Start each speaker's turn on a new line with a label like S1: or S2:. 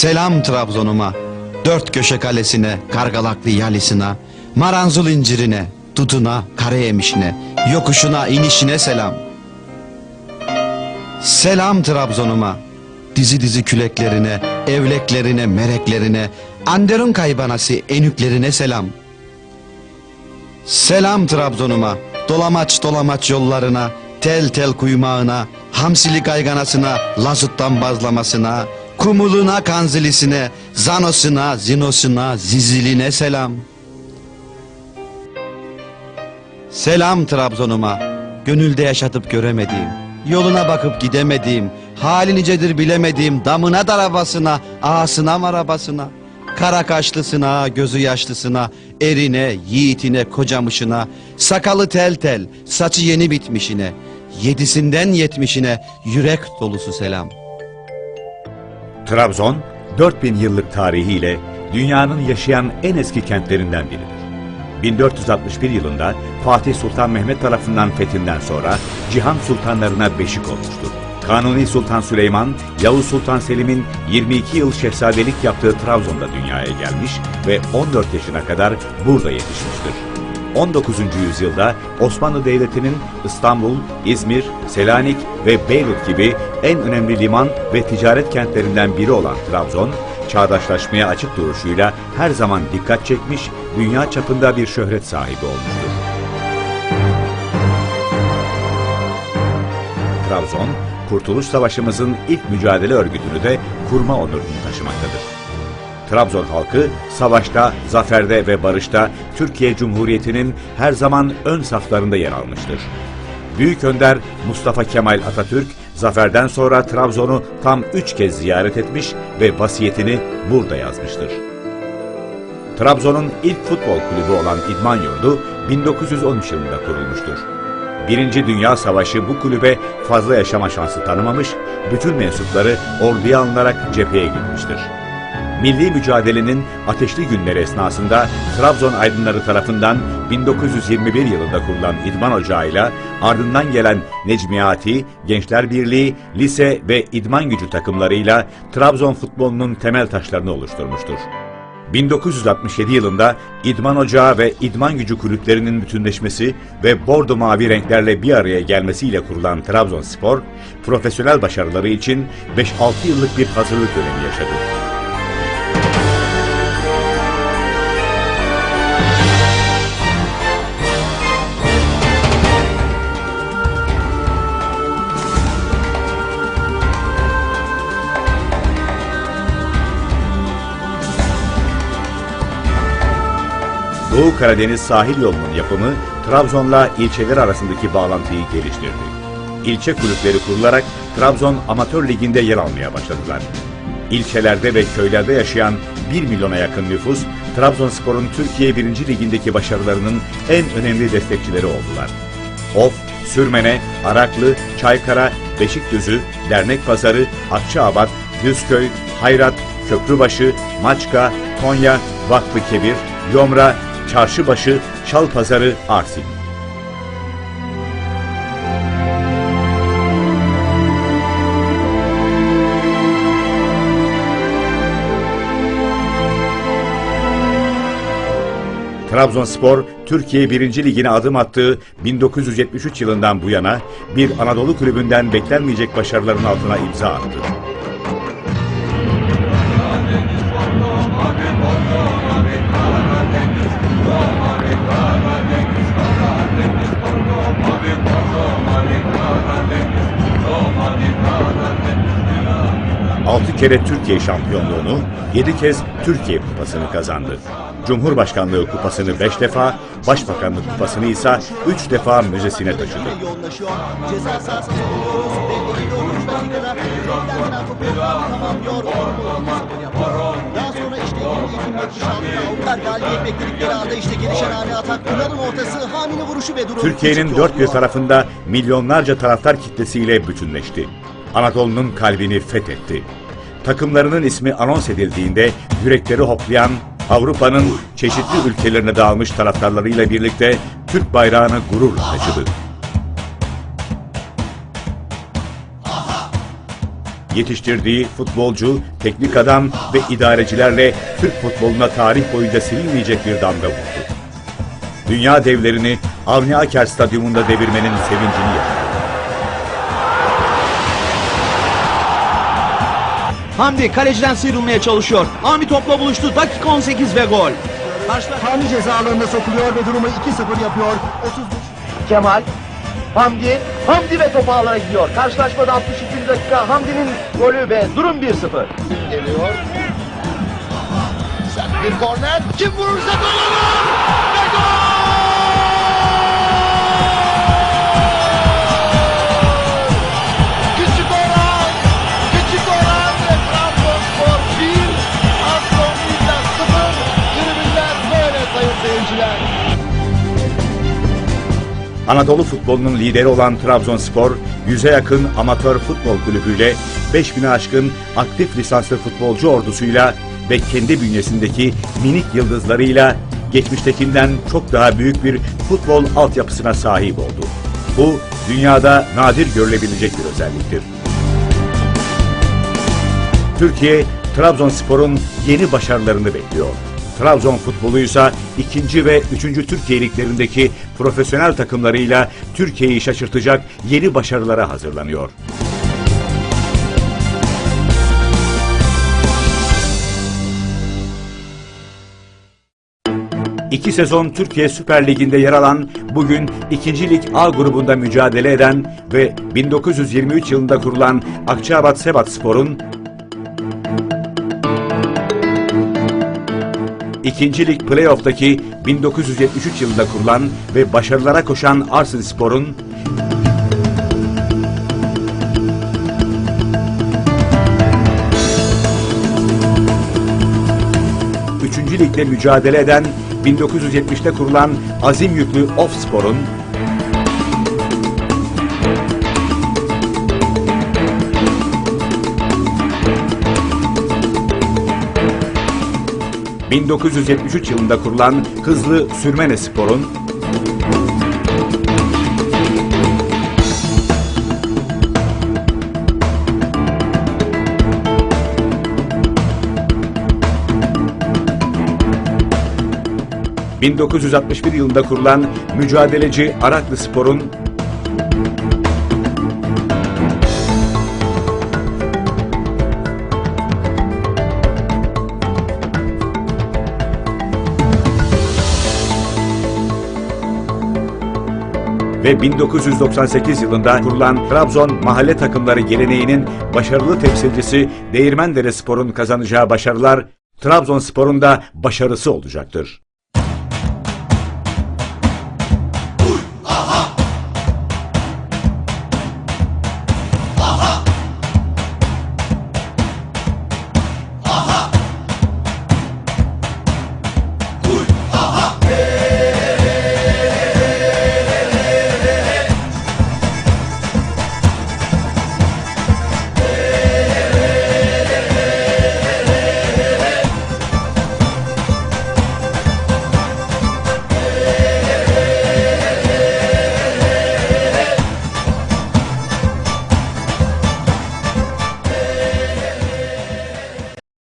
S1: Selam Trabzon'uma, dört köşe kalesine, kargalaklı yalisine, maranzul incirine, tutuna, karayemişine, yokuşuna, inişine selam. Selam Trabzon'uma, dizi dizi küleklerine, evleklerine, mereklerine, Anderun kaybanası enüklerine selam. Selam Trabzon'uma, dolamaç dolamaç yollarına, tel tel kuymağına, hamsili kayganasına, lazuttan bazlamasına, kumuluna kanzilisine, zanosuna, zinosuna, ziziline selam. Selam Trabzon'uma, gönülde yaşatıp göremediğim, yoluna bakıp gidemediğim, hali nicedir bilemediğim, damına darabasına, ağasına marabasına, kara kaşlısına, gözü yaşlısına, erine, yiğitine, kocamışına, sakalı tel tel, saçı yeni bitmişine, yedisinden yetmişine, yürek dolusu selam.
S2: Trabzon, 4000 yıllık tarihiyle dünyanın yaşayan en eski kentlerinden biridir. 1461 yılında Fatih Sultan Mehmet tarafından fethinden sonra Cihan Sultanlarına beşik olmuştur. Kanuni Sultan Süleyman, Yavuz Sultan Selim'in 22 yıl şehzadelik yaptığı Trabzon'da dünyaya gelmiş ve 14 yaşına kadar burada yetişmiştir. 19. yüzyılda Osmanlı Devleti'nin İstanbul, İzmir, Selanik ve Beyrut gibi en önemli liman ve ticaret kentlerinden biri olan Trabzon, çağdaşlaşmaya açık duruşuyla her zaman dikkat çekmiş, dünya çapında bir şöhret sahibi olmuştur. Trabzon, Kurtuluş Savaşımızın ilk mücadele örgütünü de kurma onurunu taşımaktadır. Trabzon halkı savaşta, zaferde ve barışta Türkiye Cumhuriyeti'nin her zaman ön saflarında yer almıştır. Büyük Önder Mustafa Kemal Atatürk zaferden sonra Trabzon'u tam üç kez ziyaret etmiş ve vasiyetini burada yazmıştır. Trabzon'un ilk futbol kulübü olan İdman Yurdu 1913 yılında kurulmuştur. Birinci Dünya Savaşı bu kulübe fazla yaşama şansı tanımamış, bütün mensupları orduya alınarak cepheye gitmiştir. Milli mücadelenin ateşli günleri esnasında Trabzon aydınları tarafından 1921 yılında kurulan İdman Ocağı'yla ardından gelen Necmiyati, Gençler Birliği, lise ve idman gücü takımlarıyla Trabzon futbolunun temel taşlarını oluşturmuştur. 1967 yılında İdman Ocağı ve İdman Gücü kulüplerinin bütünleşmesi ve bordo mavi renklerle bir araya gelmesiyle kurulan Trabzonspor, profesyonel başarıları için 5-6 yıllık bir hazırlık dönemi yaşadı. Doğu Karadeniz sahil yolunun yapımı Trabzon'la ilçeler arasındaki bağlantıyı geliştirdi. İlçe kulüpleri kurularak Trabzon Amatör Ligi'nde yer almaya başladılar. İlçelerde ve köylerde yaşayan 1 milyona yakın nüfus, Trabzonspor'un Türkiye 1. Ligi'ndeki başarılarının en önemli destekçileri oldular. Of, Sürmene, Araklı, Çaykara, Beşikdüzü, Dernek Pazarı, Akçaabat, Düzköy, Hayrat, Köprübaşı, Maçka, Konya, Vakfı Kebir, Yomra, Çarşıbaşı, Çalpazarı, Arsin. Trabzonspor, Türkiye 1. Ligine adım attığı 1973 yılından bu yana bir Anadolu kulübünden beklenmeyecek başarıların altına imza attı. Altı kere Türkiye şampiyonluğunu, yedi kez Türkiye kupasını kazandı. Cumhurbaşkanlığı kupasını beş defa, Başbakanlık kupasını ise üç defa müzesine taşıdı.
S3: yoğunlaşıyor. Ceza sahasına geliyoruz. Belli 53 dakikada Zeynep'ten topu tamam diyor. Daha sonra işte 22 metre şanlı galibiyet bekledikleri anda işte gelişen ani atak. Pınar'ın ortası Hami'nin vuruşu ve durum.
S2: Türkiye'nin dört bir tarafında milyonlarca taraftar kitlesiyle bütünleşti. Anadolu'nun kalbini fethetti. Takımlarının ismi anons edildiğinde yürekleri hoplayan Avrupa'nın çeşitli ülkelerine dağılmış taraftarlarıyla birlikte Türk bayrağını gururla taşıdı. yetiştirdiği futbolcu, teknik adam ve idarecilerle Türk futboluna tarih boyunca silinmeyecek bir damga vurdu. Dünya devlerini Avni Aker Stadyumunda devirmenin sevincini yaşadı.
S4: Hamdi kaleciden sıyrılmaya çalışıyor. Ami topla buluştu. Dakika 18 ve gol.
S3: Hamdi ceza alanına sokuluyor ve durumu 2-0 yapıyor. 30
S5: Kemal, Hamdi, Hamdi ve topu alana gidiyor. Karşılaşmada 62. dakika Hamdi'nin golü ve durum 1-0.
S3: geliyor. Sert bir korner. Kim vurursa gol olur.
S2: Anadolu futbolunun lideri olan Trabzonspor, yüze yakın amatör futbol kulübüyle 5000'e aşkın aktif lisanslı futbolcu ordusuyla ve kendi bünyesindeki minik yıldızlarıyla geçmiştekinden çok daha büyük bir futbol altyapısına sahip oldu. Bu dünyada nadir görülebilecek bir özelliktir. Türkiye, Trabzonspor'un yeni başarılarını bekliyor. Trabzon futboluysa ikinci ve üçüncü Türkiye liglerindeki profesyonel takımlarıyla Türkiye'yi şaşırtacak yeni başarılara hazırlanıyor. İki sezon Türkiye Süper Ligi'nde yer alan, bugün 2. Lig A grubunda mücadele eden ve 1923 yılında kurulan Akçaabat Sebat Spor'un İkinci Lig Playoff'taki 1973 yılında kurulan ve başarılara koşan Arsenal Spor'un Lig'de mücadele eden 1970'te kurulan Azim Yüklü Of ...1973 yılında kurulan Hızlı Sürmene Spor'un... ...1961 yılında kurulan mücadeleci Araklı Spor'un... ve 1998 yılında kurulan Trabzon mahalle takımları geleneğinin başarılı temsilcisi Değirmendere Spor'un kazanacağı başarılar Trabzonspor'un da başarısı olacaktır.